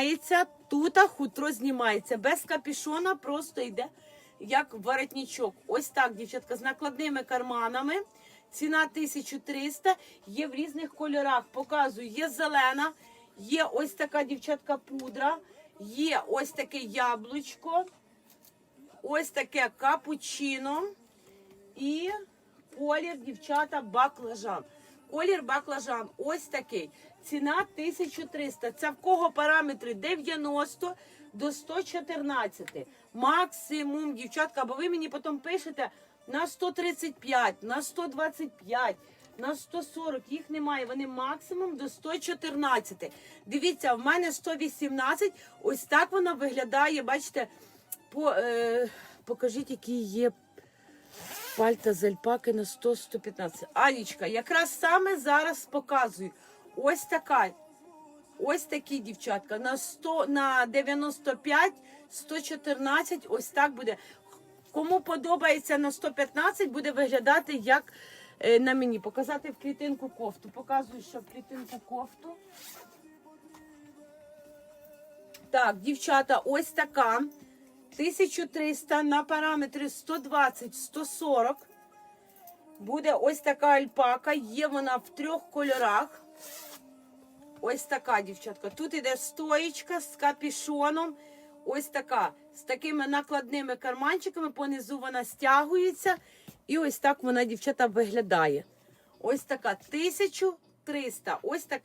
знімається, тут хутро знімається. Без капішона просто йде як воротничок. Ось так, дівчатка, з накладними карманами. Ціна 1300, є в різних кольорах. Показую, є зелена, є ось така дівчатка пудра, є ось таке яблучко, ось таке капучино і колір, дівчата, баклажан. Колір баклажан ось такий. Ціна 1300. Це в кого параметри 90 до 114. Максимум, дівчатка, бо ви мені потім пишете на 135, на 125, на 140. Їх немає. Вони максимум до 114. Дивіться, в мене 118. Ось так вона виглядає. Бачите, по, е, покажіть, які є Пальта з альпаки на 100-115. Анічка, якраз саме зараз показую. Ось така. Ось такі дівчатка. На 100, на 95, 114, ось так буде. Кому подобається на 115, буде виглядати як е, на мені. Показати в клітинку кофту. Показую, що в клітинку кофту. Так, дівчата, ось така. 1300 на параметри 120-140. Буде ось така альпака. Є вона в трьох кольорах. Ось така, дівчатка. Тут іде стоїчка з капішоном. Ось така. З такими накладними карманчиками. Понизу вона стягується. І ось так вона, дівчата, виглядає. Ось така 1300. Ось така.